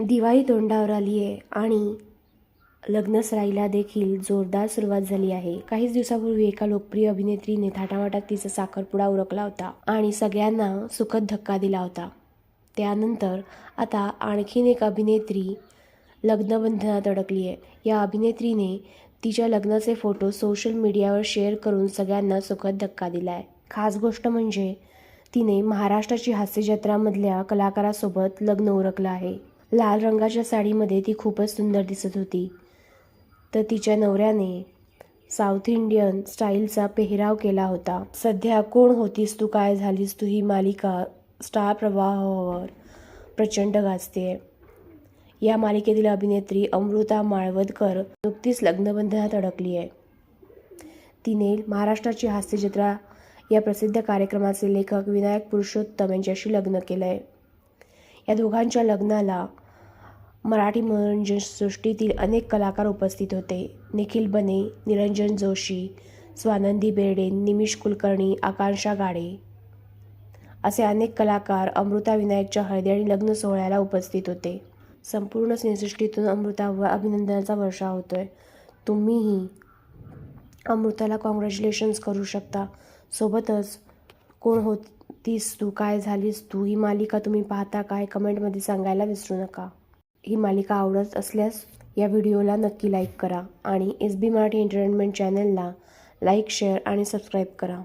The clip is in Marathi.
दिवाळी तोंडावर आली आहे आणि लग्नसराईला देखील जोरदार सुरुवात झाली आहे. काहीच दिवसापूर्वी एका लोकप्रिय अभिनेत्रीने थाटामाटात तिचा साखरपुडा उरकला होता आणि सगळ्यांना सुखद धक्का दिला होता. त्यानंतर आता आणखीन एक अभिनेत्री लग्नबंधनात अडकली आहे. या अभिनेत्रीने तिच्या लग्नाचे फोटो सोशल मीडियावर शेअर करून सगळ्यांना सुखद धक्का दिला आहे खास गोष्ट म्हणजे तिने महाराष्ट्राची हास्यजत्रामधल्या कलाकारासोबत लग्न उरकलं आहे. लाल रंगाच्या साडीमध्ये ती खूपच सुंदर दिसत होती. तर तिच्या नवऱ्याने साऊथ इंडियन स्टाईलचा पेहराव केला होता. सध्या कोण होतीस तू? काय झालीस तू? ही मालिका स्टार प्रवाहावर प्रचंड गाजते. या मालिकेतील अभिनेत्री अमृता माळवदकर नुकतीच लग्नबंधनात अडकली आहे. तिने महाराष्ट्राची हास्यजत्रा या प्रसिद्ध कार्यक्रमाचे लेखक विनायक पुरुषोत्तम यांच्याशी लग्न केलं आहे या दोघांच्या लग्नाला मराठी मनोरंजन सृष्टीतील अनेक कलाकार उपस्थित होते. निखिल बने निरंजन जोशी स्वानंदी बेर्डे निमिष कुलकर्णी आकांक्षा गाडे असे अनेक कलाकार अमृता विनायकच्या हळदी आणि लग्न सोहळ्याला उपस्थित होते. संपूर्ण सिनेसृष्टीतून अमृतावर अभिनंदनाचा वर्षा होतोय. तुम्हीही अमृताला कॉंग्रॅच्युलेशन्स करू शकता. सोबतच कोण होतीस तू? काय झालीस तू? ही मालिका तुम्ही पाहता काय? कमेंटमध्ये सांगायला विसरू नका. ही मालिका आवडत असल्यास या व्हिडिओला नक्की लाईक करा आणि एस बी मराठी एंटरटेनमेंट चॅनलला लाईक शेअर आणि सबस्क्राईब करा.